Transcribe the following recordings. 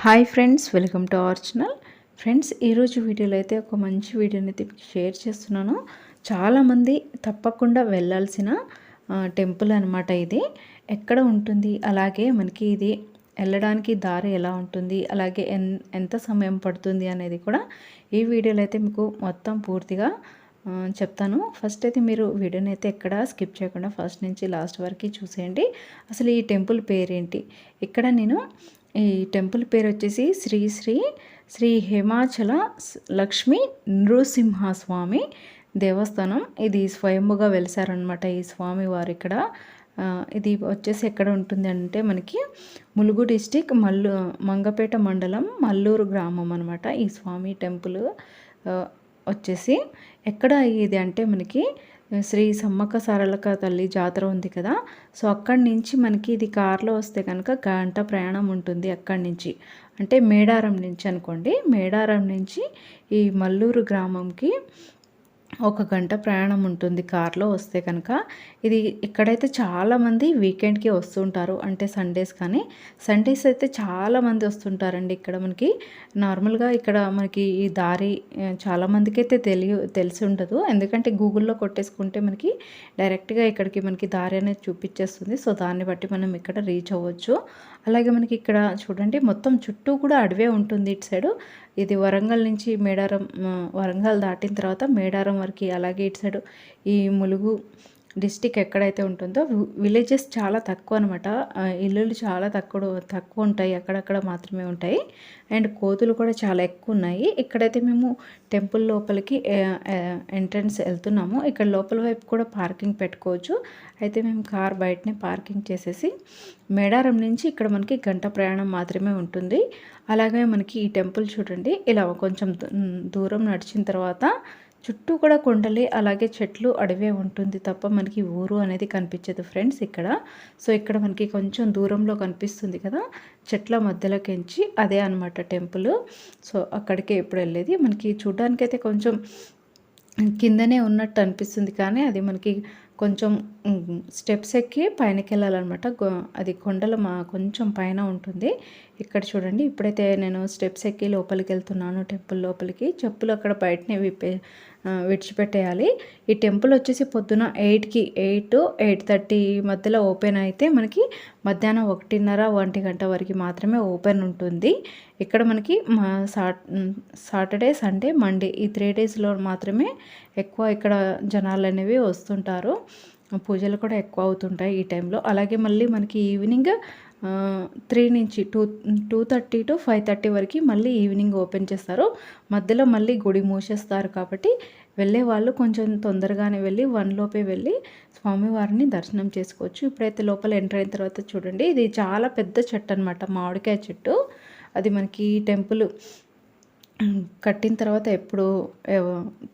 Hi friends welcome to our channel. Friends ఈరోజు వీడియోలో అయితే ఒక మంచి వీడియోని అయితే షేర్ చేస్తున్నాను. చాలామంది తప్పకుండా వెళ్ళాల్సిన టెంపుల్ అనమాట ఇది. ఎక్కడ ఉంటుంది? అలాగే మనకి ఇది వెళ్ళడానికి దారి ఎలా ఉంటుంది? అలాగే ఎన్ ఎంత సమయం పడుతుంది అనేది కూడా ఈ వీడియోలో అయితే మీకు మొత్తం పూర్తిగా చెప్తాను. ఫస్ట్ అయితే మీరు వీడియోని అయితే ఎక్కడ స్కిప్ చేయకుండా ఫస్ట్ నుంచి లాస్ట్ వరకు చూసేయండి. అసలు ఈ టెంపుల్ పేరేంటి? ఇక్కడ నేను ఈ టెంపుల్ పేరు వచ్చేసి శ్రీ శ్రీ శ్రీ హిమాచల లక్ష్మీ నృసింహస్వామి దేవస్థానం. ఇది స్వయంభుగా వెలిసారనమాట ఈ స్వామి వారు ఇక్కడ. ఇది వచ్చేసి ఎక్కడ ఉంటుంది అంటే మనకి ములుగు డిస్టిక్ మల్లు మంగపేట మండలం మల్లూరు గ్రామం అనమాట ఈ స్వామి టెంపుల్. వచ్చేసి ఎక్కడ ఇది అంటే మనకి శ్రీ సమ్మక్క సారలక తల్లి జాతర ఉంది కదా. సో అక్కడి నుంచి మనకి ఇది కారులో వస్తే కనుక గంట ప్రయాణం ఉంటుంది అక్కడి నుంచి. అంటే మేడారం నుంచి అనుకోండి. మేడారం నుంచి ఈ మల్లూరు గ్రామంకి ఒక గంట ప్రయాణం ఉంటుంది కార్లో వస్తే కనుక. ఇది ఇక్కడైతే చాలామంది వీకెండ్కి వస్తుంటారు అంటే సండేస్ కానీ. సండేస్ అయితే చాలామంది వస్తుంటారండి ఇక్కడ మనకి. నార్మల్గా ఇక్కడ మనకి ఈ దారి చాలామందికి అయితే తెలియ తెలిసి ఉండదు. ఎందుకంటే గూగుల్లో కొట్టేసుకుంటే మనకి డైరెక్ట్గా ఇక్కడికి మనకి దారి అనేది చూపించేస్తుంది. సో దాన్ని బట్టి మనం ఇక్కడ రీచ్ అవ్వచ్చు. అలాగే మనకి ఇక్కడ చూడండి మొత్తం చుట్టూ కూడా అడవే ఉంటుంది ఇటు సైడు. ఇది వరంగల్ నుంచి మేడారం వరంగల్ దాటిన తర్వాత మేడారం వరకు అలాగే ఇటు సైడు ఈ ములుగు డిస్టిక్ ఎక్కడైతే ఉంటుందో విలేజెస్ చాలా తక్కువ అనమాట ఇల్లులు చాలా తక్కువ తక్కువ ఉంటాయి. అక్కడక్కడ మాత్రమే ఉంటాయి. అండ్ కోతులు కూడా చాలా ఎక్కువ ఉన్నాయి. ఇక్కడైతే మేము టెంపుల్ లోపలికి ఎంట్రన్స్ వెళ్తున్నాము. ఇక్కడ లోపల వైపు కూడా పార్కింగ్ పెట్టుకోవచ్చు. అయితే మేము కార్ బయటనే పార్కింగ్ చేసేసి మేడారం నుంచి ఇక్కడ మనకి గంట ప్రయాణం మాత్రమే ఉంటుంది. అలాగే మనకి ఈ టెంపుల్ చూడండి. ఇలా కొంచెం దూ- దూరం నడిచిన తర్వాత చుట్టూ కూడా కొండలే అలాగే చెట్లు అడవే ఉంటుంది తప్ప మనకి ఊరు అనేది కనిపించదు ఫ్రెండ్స్ ఇక్కడ. సో ఇక్కడ మనకి కొంచెం దూరంలో కనిపిస్తుంది కదా చెట్ల మధ్యలోకించి అదే అనమాట టెంపుల్. సో అక్కడికే ఎప్పుడు వెళ్ళేది? మనకి చూడ్డానికైతే కొంచెం కిందనే ఉన్నట్టు అనిపిస్తుంది కానీ అది మనకి కొంచెం స్టెప్స్ ఎక్కి పైనకి వెళ్ళాలన్నమాట. అది కొండల మా కొంచెం పైన ఉంటుంది. ఇక్కడ చూడండి ఇప్పుడైతే నేను స్టెప్స్ ఎక్కి లోపలికి వెళ్తున్నాను టెంపుల్ లోపలికి. చెప్పులు అక్కడ బయటనే విప్పే విడిచిపెట్టేయాలి. ఈ టెంపుల్ వచ్చేసి పొద్దున ఎయిట్కి ఎయిట్ ఎయిట్ థర్టీ మధ్యలో ఓపెన్ అయితే మనకి మధ్యాహ్నం ఒకటిన్నర ఒంటి గంట వరకు మాత్రమే ఓపెన్ ఉంటుంది. ఇక్కడ మనకి మా సాటర్డే సండే మండే ఈ త్రీ డేస్లో మాత్రమే ఎక్కువ ఇక్కడ జనాలు అనేవి వస్తుంటారు. పూజలు కూడా ఎక్కువ అవుతుంటాయి ఈ టైంలో. అలాగే మళ్ళీ మనకి ఈవినింగ్ త్రీ నుంచి two two thirty to five thirty వరకు మళ్ళీ ఈవినింగ్ ఓపెన్ చేస్తారు. మధ్యలో మళ్ళీ గుడి మూసేస్తారు కాబట్టి వెళ్ళే వాళ్ళు కొంచెం తొందరగానే వెళ్ళి వన్ లోపే వెళ్ళి స్వామివారిని దర్శనం చేసుకోవచ్చు. ఇప్పుడైతే లోపల ఎంటర్ అయిన తర్వాత చూడండి ఇది చాలా పెద్ద చెట్టు అనమాట మామిడికాయ చెట్టు. అది మనకి టెంపుల్ కట్టిన తర్వాత ఎప్పుడు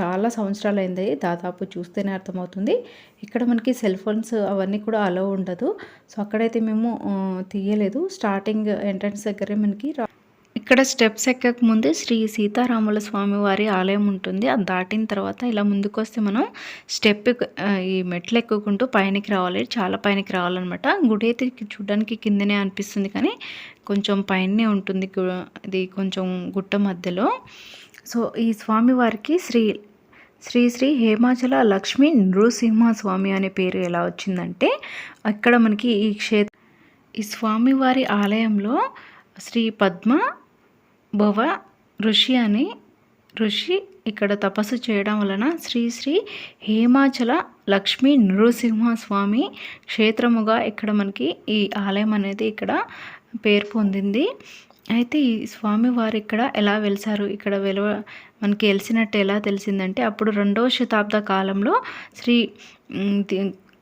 చాలా సంవత్సరాలు అయింది దాదాపు చూస్తేనే అర్థమవుతుంది. ఇక్కడ మనకి సెల్ ఫోన్స్ అవన్నీ కూడా అలో ఉండదు. సో అక్కడైతే మేము తీయలేదు. స్టార్టింగ్ ఎంట్రన్స్ దగ్గరే మనకి రా- ఇక్కడ స్టెప్స్ ఎక్కక ముందే శ్రీ సీతారాముల స్వామి వారి ఆలయం ఉంటుంది. అది దాటిన తర్వాత ఇలా ముందుకు వస్తే మనం స్టెప్ ఈ మెట్లు ఎక్కుకుంటూ పైనకి రావాలి. చాలా పైనకి రావాలన్నమాట. గుడి అయితే చూడడానికి కిందనే అనిపిస్తుంది కానీ కొంచెం పైనే ఉంటుంది ఇది కొంచెం గుట్ట మధ్యలో. సో ఈ స్వామి వారికి శ్రీ శ్రీ శ్రీ హేమాచల లక్ష్మీ నృసింహ స్వామి అనే పేరు ఎలా వచ్చిందంటే అక్కడ మనకి ఈ క్షేత్ర ఈ స్వామివారి ఆలయంలో శ్రీ పద్మ భువ ఋషి అని ఋషి ఇక్కడ తపస్సు చేయడం వలన శ్రీ శ్రీ హేమాచల లక్ష్మీ నృసింహ స్వామి క్షేత్రముగా ఇక్కడ మనకి ఈ ఆలయం అనేది ఇక్కడ పేరు పొందింది. అయితే ఈ స్వామి వారు ఇక్కడ ఎలా వెలిసారు? ఇక్కడ వెలువ మనకి వెలిసినట్టు ఎలా తెలిసిందంటే అప్పుడు రెండవ శతాబ్ద కాలంలో శ్రీ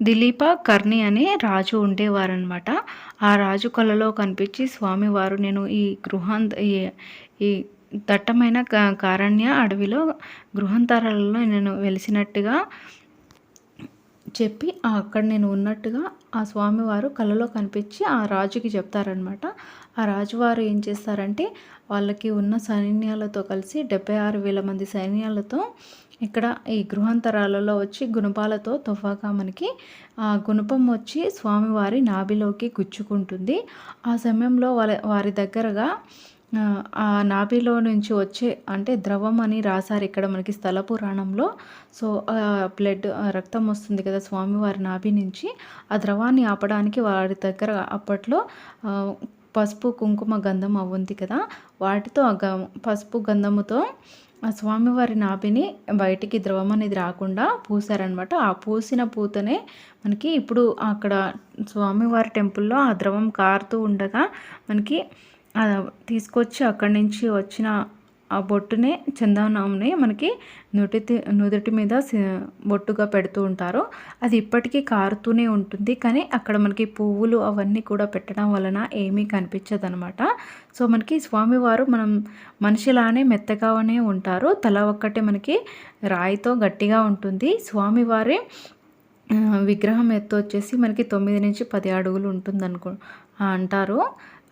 దిలీప కర్ణి అనే రాజు ఉండేవారనమాట ఆ రాజు కళలో కనిపించి స్వామివారు నేను ఈ గృహం ఈ ఈ దట్టమైన క- కారణ్య అడవిలో గృహాంతరాలలో నేను వెలిసినట్టుగా చెప్పి అక్కడ నేను ఉన్నట్టుగా ఆ స్వామివారు కలలో కనిపించి ఆ రాజుకి చెప్తారనమాట ఆ రాజువారు ఏం చేస్తారంటే వాళ్ళకి ఉన్న సైన్యాలతో కలిసి డెబ్బై ఆరు వేల మంది సైన్యాలతో ఇక్కడ ఈ గృహాంతరాలలో వచ్చి గుణపాలతో తుఫాగా మనకి ఆ గుణపం వచ్చి స్వామివారి నాభిలోకి గుచ్చుకుంటుంది. ఆ సమయంలో వాళ్ళ వారి దగ్గరగా ఆ, నాభిలో నుంచి వచ్చే అంటే ద్రవం అని రాశారు ఇక్కడ మనకి స్థల పురాణంలో. సో బ్లడ్ రక్తం వస్తుంది కదా స్వామివారి నాభి నుంచి. ఆ ద్రవాన్ని ఆపడానికి వారి దగ్గర అప్పట్లో పసుపు కుంకుమ గంధం అవ్వుంది కదా వాటితో ఆ గ పసుపు గంధముతో ఆ స్వామివారి నాభిని బయటికి ద్రవం అనేది రాకుండా పూసారనమాట ఆ పూసిన పూతనే మనకి ఇప్పుడు అక్కడ స్వామివారి టెంపుల్లో ఆ ద్రవం కారుతూ ఉండగా మనకి తీసుకొచ్చి అక్కడి నుంచి వచ్చిన ఆ బొట్టునే చందనంని మనకి నుటి నుదుటి మీద బొట్టుగా పెడుతూ ఉంటారు. అది ఇప్పటికీ కారుతూనే ఉంటుంది. కానీ అక్కడ మనకి పువ్వులు అవన్నీ కూడా పెట్టడం వలన ఏమీ కనిపించదు అనమాట సో మనకి స్వామివారు మనం మనిషిలానే మెత్తగానే ఉంటారు. తల ఒక్కటే మనకి రాయితో గట్టిగా ఉంటుంది. స్వామివారి విగ్రహం ఎత్తు వచ్చేసి మనకి తొమ్మిది నుంచి పది అడుగులు ఉంటుంది అనుకో అంటారు.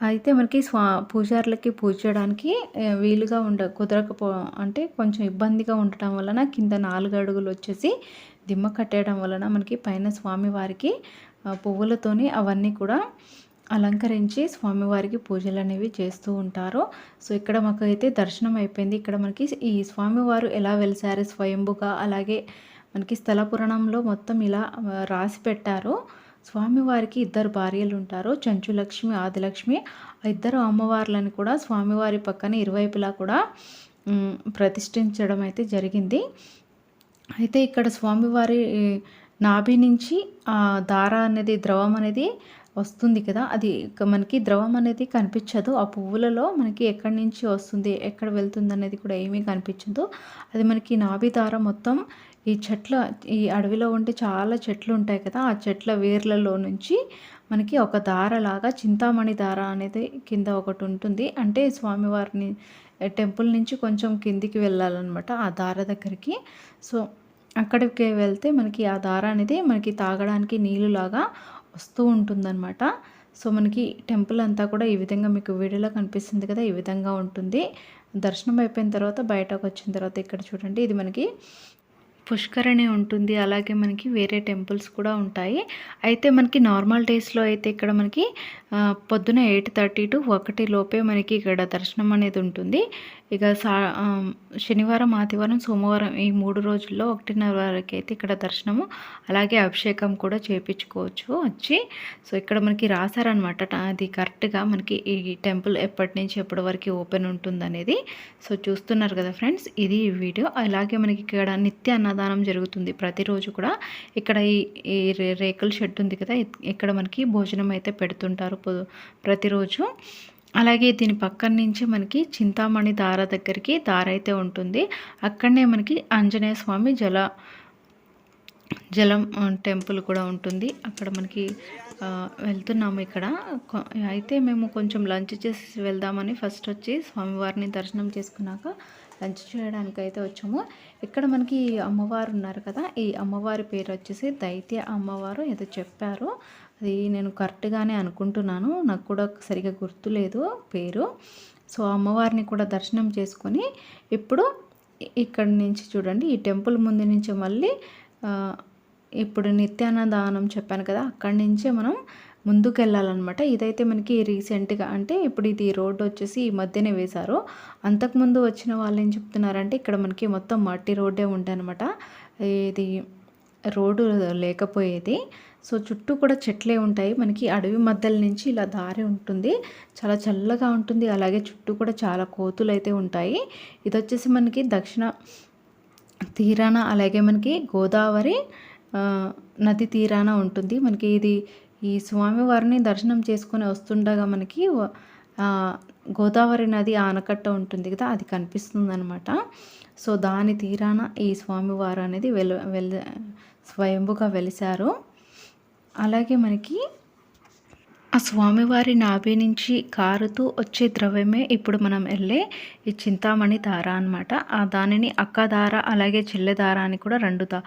అయితే మనకి స్వా పూజారులకి పూజ చేయడానికి వీలుగా ఉండ కుదరకపో అంటే కొంచెం ఇబ్బందిగా ఉండటం వలన కింద నాలుగు అడుగులు వచ్చేసి దిమ్మ కట్టేయడం వలన మనకి పైన స్వామివారికి పువ్వులతోని అవన్నీ కూడా అలంకరించి స్వామివారికి పూజలు అనేవి చేస్తూ ఉంటారు. సో ఇక్కడ మాకు అయితే దర్శనం అయిపోయింది. ఇక్కడ మనకి ఈ స్వామివారు ఎలా వెలిసారు స్వయంభుగా అలాగే మనకి స్థల పురాణంలో మొత్తం ఇలా రాసి పెట్టారు. స్వామివారికి ఇద్దరు భార్యలు ఉంటారు చెంచులక్ష్మి ఆదిలక్ష్మి. ఆ ఇద్దరు అమ్మవార్లను కూడా స్వామివారి పక్కన ఇరువైపులా కూడా ప్రతిష్ఠించడం అయితే జరిగింది. అయితే ఇక్కడ స్వామివారి నాభి నుంచి ఆ దార అనేది ద్రవం అనేది వస్తుంది కదా. అది మనకి ద్రవం అనేది కనిపించదు. ఆ పువ్వులలో మనకి ఎక్కడి నుంచి వస్తుంది ఎక్కడ వెళ్తుంది అనేది కూడా ఏమీ కనిపించదు. అది మనకి నాభి దార మొత్తం ఈ చెట్ల ఈ అడవిలో ఉండే చాలా చెట్లు ఉంటాయి కదా ఆ చెట్ల వేర్లలో నుంచి మనకి ఒక దారలాగా చింతామణి దార అనేది కింద ఒకటి ఉంటుంది. అంటే స్వామివారిని టెంపుల్ నుంచి కొంచెం కిందికి వెళ్ళాలన్నమాట ఆ దార దగ్గరికి. సో అక్కడికి వెళ్తే మనకి ఆ దార అనేది మనకి తాగడానికి నీళ్ళులాగా వస్తూ ఉంటుందన్నమాట. సో మనకి టెంపుల్ అంతా కూడా ఈ విధంగా మీకు వీడియోలో కనిపిస్తుంది కదా ఈ విధంగా ఉంటుంది. దర్శనం అయిపోయిన తర్వాత బయటకు వచ్చిన తర్వాత ఇక్కడ చూడండి ఇది మనకి పుష్కరణి ఉంటుంది. అలాగే మనకి వేరే టెంపుల్స్ కూడా ఉంటాయి. అయితే మనకి నార్మల్ డేస్లో అయితే ఇక్కడ మనకి పొద్దున ఎయిట్ థర్టీ టు ఒకటి లోపే మనకి ఇక్కడ దర్శనం అనేది ఉంటుంది. ఇక సా శనివారం ఆదివారం సోమవారం ఈ మూడు రోజుల్లో ఒకటిన్నర వరకు అయితే ఇక్కడ దర్శనము అలాగే అభిషేకం కూడా చేయించుకోవచ్చు వచ్చి. సో ఇక్కడ మనకి రాశారనమాట అది కరెక్ట్గా మనకి ఈ టెంపుల్ ఎప్పటి నుంచి ఎప్పటి వరకు ఓపెన్ ఉంటుంది అనేది సో చూస్తున్నారు కదా ఫ్రెండ్స్ ఇది వీడియో. అలాగే మనకి ఇక్కడ నిత్య అన్నదానం జరుగుతుంది ప్రతిరోజు కూడా. ఇక్కడ ఈ ఈ రే- రేకుల షెడ్ ఉంది కదా ఇక్కడ మనకి భోజనం అయితే పెడుతుంటారు ప్రతిరోజు. అలాగే దీని పక్కన నుంచి మనకి చింతామణి దార దగ్గరికి దార అయితే ఉంటుంది. అక్కడనే మనకి ఆంజనేయ స్వామి జల జలం టెంపుల్ కూడా ఉంటుంది. అక్కడ మనకి వెళ్తున్నాము ఇక్కడ. అయితే మేము కొంచెం లంచ్ చేసి వెళ్దామని ఫస్ట్ వచ్చి స్వామివారిని దర్శనం చేసుకున్నాక లంచ్ చేయడానికి అయితే వచ్చాము. ఇక్కడ మనకి అమ్మవారు ఉన్నారు కదా ఈ అమ్మవారి పేరు వచ్చేసి దైత్య అమ్మవారు ఏదో చెప్పారు. అది నేను కరెక్ట్గానే అనుకుంటున్నాను. నాకు కూడా సరిగా గుర్తులేదు పేరు. సో అమ్మవారిని కూడా దర్శనం చేసుకొని ఇప్పుడు ఇక్కడి నుంచి చూడండి. ఈ టెంపుల్ ముందు నుంచి మళ్ళీ ఇప్పుడు నిత్యాన్నదానం చెప్పాను కదా అక్కడి నుంచే మనం ముందుకు వెళ్ళాలన్నమాట ఇదైతే మనకి రీసెంట్గా అంటే ఇప్పుడు ఇది రోడ్డు వచ్చేసి ఈ మధ్యనే వేశారు. అంతకుముందు వచ్చిన వాళ్ళు ఏం చెప్తున్నారంటే ఇక్కడ మనకి మొత్తం మట్టి రోడ్డే ఉండే అనమాట ఇది రోడ్డు లేకపోయేది. సో చుట్టూ కూడా చెట్లే ఉంటాయి. మనకి అడవి మధ్యల నుంచి ఇలా దారి ఉంటుంది. చాలా చల్లగా ఉంటుంది. అలాగే చుట్టూ కూడా చాలా కోతులు అయితే ఉంటాయి. ఇది వచ్చేసి మనకి దక్షిణ తీరాన అలాగే మనకి గోదావరి నది తీరాన ఉంటుంది. మనకి ఇది ఈ స్వామివారిని దర్శనం చేసుకొని వస్తుండగా మనకి గోదావరి నది ఆనకట్ట ఉంటుంది కదా అది కనిపిస్తుంది అనమాట సో దాని తీరాన ఈ స్వామివారు అనేది వెల వెల్ స్వయంభుగా వెలిశారు. అలాగే మనకి ఆ స్వామివారి నాభి నుంచి కారుతూ వచ్చే ద్రవ్యమే ఇప్పుడు మనం వెళ్ళే ఈ చింతామణి దార అనమాట ఆ దానిని అక్క దార అలాగే చెల్లె దార అని కూడా రెండు దా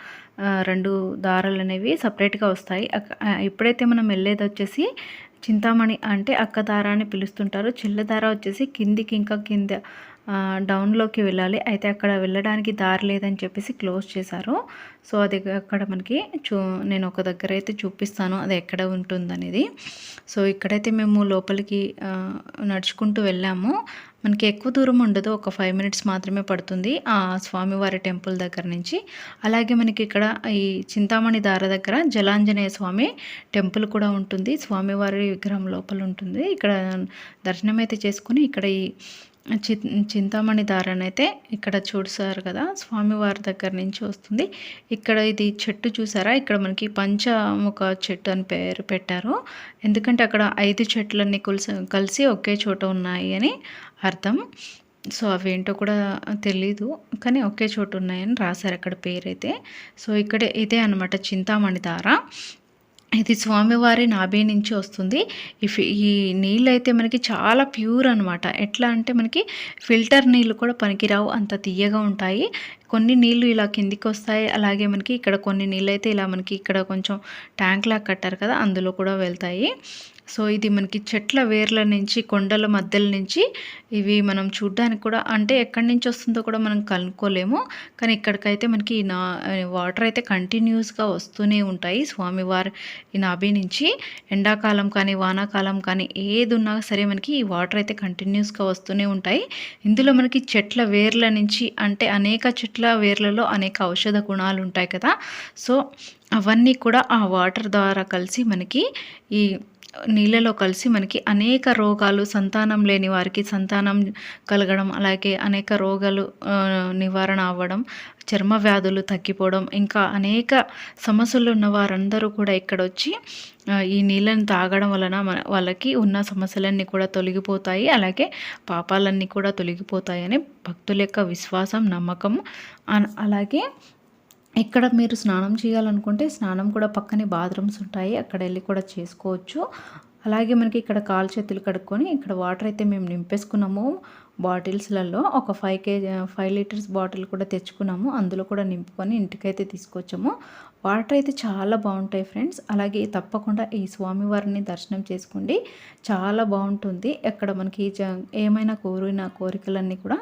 రెండు దారాలు అనేవి సపరేట్గా వస్తాయి. ఎప్పుడైతే ఇప్పుడైతే మనం వెళ్ళేది వచ్చేసి చింతామణి అంటే అక్కదార అని పిలుస్తుంటారు. చిల్లదార వచ్చేసి కిందికి ఇంకా కింద. డౌన్లోకి వెళ్ళాలి. అయితే అక్కడ వెళ్ళడానికి దారి లేదని చెప్పేసి క్లోజ్ చేశారు. సో అది అక్కడ మనకి చూ నేను ఒక దగ్గర అయితే చూపిస్తాను. అది ఎక్కడ ఉంటుందనేది. సో ఇక్కడైతే మేము లోపలికి నడుచుకుంటూ వెళ్ళాము. మనకి ఎక్కువ దూరం ఉండదు. ఒక ఫైవ్ మినిట్స్ మాత్రమే పడుతుంది ఆ స్వామివారి టెంపుల్ దగ్గర నుంచి. అలాగే మనకి ఇక్కడ ఈ చింతామణి దార దగ్గర జలాంజనేయ స్వామి టెంపుల్ కూడా ఉంటుంది. స్వామివారి విగ్రహం లోపల ఉంటుంది. ఇక్కడ దర్శనం అయితే చేసుకుని ఇక్కడ ఈ చి చింతామణి దారని అయితే ఇక్కడ చూసారు కదా. స్వామివారి దగ్గర నుంచి వస్తుంది. ఇక్కడ ఇది చెట్టు చూసారా? ఇక్కడ మనకి పంచముఖ చెట్టు అని పేరు పెట్టారు. ఎందుకంటే అక్కడ ఐదు చెట్లన్నీ కలిసి కలిసి ఒకే చోట ఉన్నాయి అని అర్థం. సో అవేంటో కూడా తెలీదు. కానీ ఒకే చోటు ఉన్నాయని రాశారు అక్కడ పేరైతే. సో ఇక్కడ ఇదే అనమాట చింతామణి దార. ఇది స్వామివారి నాభి నుంచి వస్తుంది. ఈ ఈ నీళ్ళు అయితే మనకి చాలా ప్యూర్ అనమాట ఎట్లా అంటే మనకి ఫిల్టర్ నీళ్ళు కూడా పనికిరావు అంత తీయగా ఉంటాయి. కొన్ని నీళ్ళు ఇలా కిందికి వస్తాయి. అలాగే మనకి ఇక్కడ కొన్ని నీళ్ళు అయితే ఇలా మనకి ఇక్కడ కొంచెం ట్యాంక్ లాగా కట్టారు కదా అందులో కూడా వెళ్తాయి. సో ఇది మనకి చెట్ల వేర్ల నుంచి కొండల మధ్యల నుంచి ఇవి మనం చూడ్డానికి కూడా అంటే ఎక్కడి నుంచి వస్తుందో కూడా మనం కనుక్కోలేము. కానీ ఇక్కడికైతే మనకి ఈ నా వాటర్ అయితే కంటిన్యూస్గా వస్తూనే ఉంటాయి. స్వామివారి ఈ నాభి నుంచి ఎండాకాలం కానీ వానాకాలం కానీ ఏది ఉన్నా సరే మనకి ఈ వాటర్ అయితే కంటిన్యూస్గా వస్తూనే ఉంటాయి. ఇందులో మనకి చెట్ల వేర్ల నుంచి అంటే అనేక చెట్ల వేర్లలో అనేక ఔషధ గుణాలు ఉంటాయి కదా. సో అవన్నీ కూడా ఆ వాటర్ ద్వారా కలిసి మనకి ఈ నీళ్ళలో కలిసి మనకి అనేక రోగాలు సంతానం లేని వారికి సంతానం కలగడం అలాగే అనేక రోగాలు నివారణ అవ్వడం చర్మ వ్యాధులు తగ్గిపోవడం ఇంకా అనేక సమస్యలు ఉన్న వారందరూ కూడా ఇక్కడ వచ్చి ఈ నీళ్ళని తాగడం వలన మన వాళ్ళకి ఉన్న సమస్యలన్నీ కూడా తొలగిపోతాయి అలాగే పాపాలన్నీ కూడా తొలగిపోతాయని భక్తుల యొక్క విశ్వాసం నమ్మకం అన్- అలాగే ఇక్కడ మీరు స్నానం చేయాలనుకుంటే స్నానం కూడా పక్కనే బాత్రూమ్స్ ఉంటాయి. అక్కడ వెళ్ళి కూడా చేసుకోవచ్చు. అలాగే మనకి ఇక్కడ కాలు చేతులు కడుక్కొని ఇక్కడ వాటర్ అయితే మేము నింపేసుకున్నాము. బాటిల్స్లలో ఒక five KG five litres bottle కూడా తెచ్చుకున్నాము. అందులో కూడా నింపుకొని ఇంటికైతే తీసుకొచ్చాము. వాటర్ అయితే చాలా బాగుంటాయి ఫ్రెండ్స్. అలాగే తప్పకుండా ఈ స్వామివారిని దర్శనం చేసుకోండి. చాలా బాగుంటుంది. అక్కడ మనకి జ- ఏమైనా కోరిన కోరికలన్నీ కూడా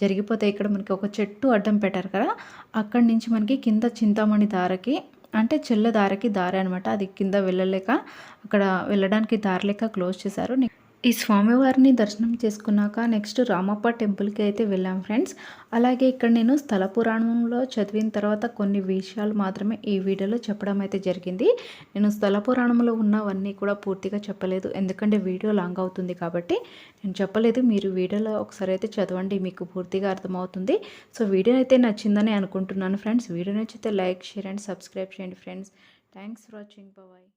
జరిగిపోతాయి. ఇక్కడ మనకి ఒక చెట్టు అడ్డం పెట్టారు కదా అక్కడి నుంచి మనకి కింద చింతామణి దారకి అంటే చెల్ల దారకి దారి అనమాట అది కింద వెళ్ళలేక అక్కడ వెళ్ళడానికి దారి లేక క్లోజ్ చేశారు. ఈ స్వామివారిని దర్శనం చేసుకున్నాక నెక్స్ట్ రామప్ప టెంపుల్కి అయితే వెళ్ళాం ఫ్రెండ్స్. అలాగే ఇక్కడ నేను స్థల పురాణంలో చదివిన తర్వాత కొన్ని విషయాలు మాత్రమే ఈ వీడియోలో చెప్పడం అయితే జరిగింది. నేను స్థల పురాణంలో ఉన్నవన్నీ కూడా పూర్తిగా చెప్పలేదు. ఎందుకంటే వీడియో లాంగ్ అవుతుంది కాబట్టి నేను చెప్పలేదు. మీరు వీడియోలో ఒకసారి అయితే చదవండి మీకు పూర్తిగా అర్థమవుతుంది. సో వీడియో అయితే నచ్చిందని అనుకుంటున్నాను ఫ్రెండ్స్. వీడియో నచ్చితే లైక్ షేర్ అండ్ సబ్స్క్రైబ్ చేయండి friends. Thanks for watching. Bye